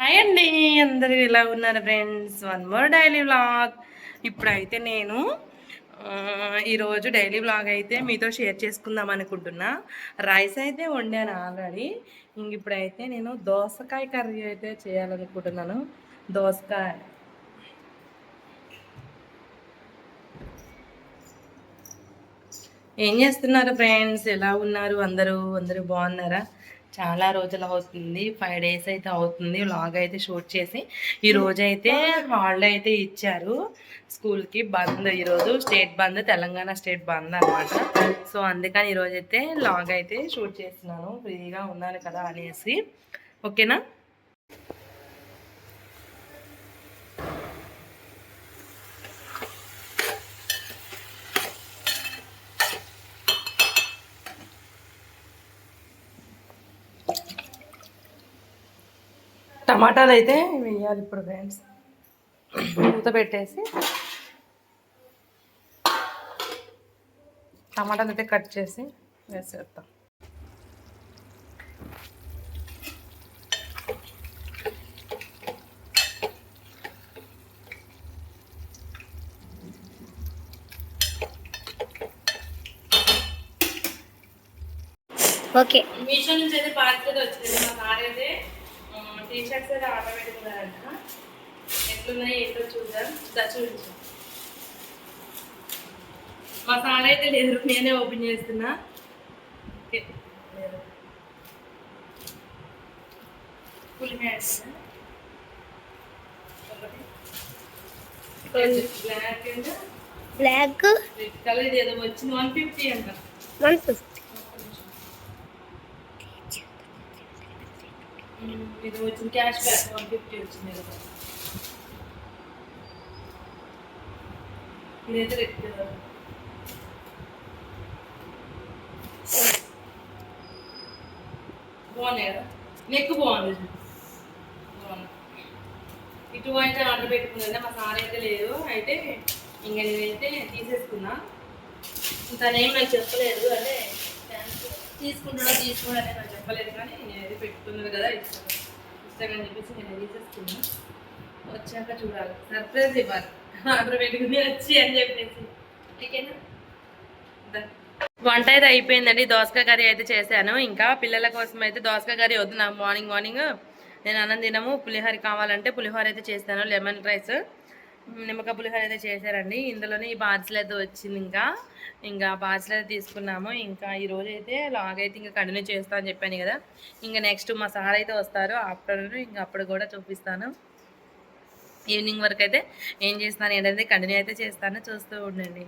Hi అండి అందరూ ఎలా ఉన్నారు friends? One more daily vlog. ఇప్పుడైతే నేను ఈరోజు డైలీ వ్లాగ్ అయితే మీతో షేర్ చేసుకుందాం అనుకుంటున్నా. రైస్ అయితే వండాను ఆల్రెడీ. ఇంక ఇప్పుడైతే నేను దోసకాయ కర్రీ అయితే చేయాలనుకుంటున్నాను. దోసకాయ. ఏం చేస్తున్నారు ఫ్రెండ్స్? ఎలా ఉన్నారు అందరూ? అందరూ బాగున్నారా? చాలా రోజులు అవుతుంది. ఫైవ్ డేస్ అయితే అవుతుంది. వ్లాగ్ అయితే షూట్ చేసి ఈ రోజు అయితే హాలిడే అయితే ఇచ్చారు స్కూల్కి బంద్ ఈరోజు స్టేట్ బంద్ తెలంగాణ స్టేట్ బంద్ అనమాట సో అందుకని ఈరోజు అయితే లాగ్ అయితే షూట్ చేస్తున్నాను. ఫ్రీగా ఉన్నాను కదా అనేసి. ఓకేనా? టమాటాలు అయితే వేయాలి ఇప్పుడు ఫ్రెండ్స్ మూత పెట్టేసి టమాటాలు అయితే కట్ చేసి వేసేస్తాం ఓకే. మీషో నుంచి అయితే పార్సల్ వచ్చింది. మా సార్ అయితే టీ షర్ట్స్ అయితే ఆర్డర్ పెట్టుకున్నారంట? ఎట్లున్నాయి ఏంటో చూద్దాం. దా చూపించు. మా సార్ అయితే లేదు నేనే ఓపెన్ చేస్తున్నా. Full hands black black red colour ఏదో వచ్చింది. వన్ ఫిఫ్టీ అంట. వన్ ఫిఫ్టీ ఇది వచ్చింది క్యాష్ బ్యాక్ వన్ ఫిఫ్టీ వచ్చింది ఇది అయితే ఇదైతే రెడ్ బాగున్నాయి కదా? నెక్ బాగుంది బాగుంది. ఇటు అయితే ఆర్డర్ పెట్టుకున్నా మా సార్ అయితే లేదు. అయితే ఇంకా నేనైతే తీసేసుకున్నా. తనేం నాకు చెప్పలేదు అంటే థ్యాంక్స్ తీసుకుంటున్నా అని నాకు చెప్పలేదు కానీ అది పెట్టుకున్నాను కదా ఇస్తాను. ఇస్తానని చెప్పేసి నేను తీసేసుకున్నాను వచ్చాక చూడాలి. సర్ప్రైజ్ ఇవ్వాలి. ఆర్డర్ పెట్టుకుని వచ్చి అని చెప్పేసి. ఓకేనా? వంట అయితే అయిపోయిందండి. దోసకాయ కర్రీ అయితే చేశాను. ఇంకా పిల్లల కోసం అయితే దోసకాయ కర్రీ వద్దు. నాకు మార్నింగ్ మార్నింగ్ నేను అన్నం తినము. పులిహోర కావాలంటే పులిహోర అయితే చేస్తాను. Lemon rice. నిమ్మకాయ పులిహోర అయితే చేశారండి. ఇందులోనే ఈ పార్సల్ అయితే వచ్చింది ఇంకా. ఇంకా పార్సల్ అయితే తీసుకున్నాము. ఇంకా ఈ రోజు అయితే లాగ్ అయితే ఇంకా కంటిన్యూ చేస్తా అని చెప్పాను కదా. ఇంకా నెక్స్ట్ మా సార్ అయితే వస్తారు. ఆఫ్టర్నూన్ ఇంకా అప్పుడు కూడా చూపిస్తాను. ఈవినింగ్ వరకు అయితే ఏం చేస్తాను ఏంటంటే కంటిన్యూ అయితే చేస్తాను. చూస్తూ ఉండండి.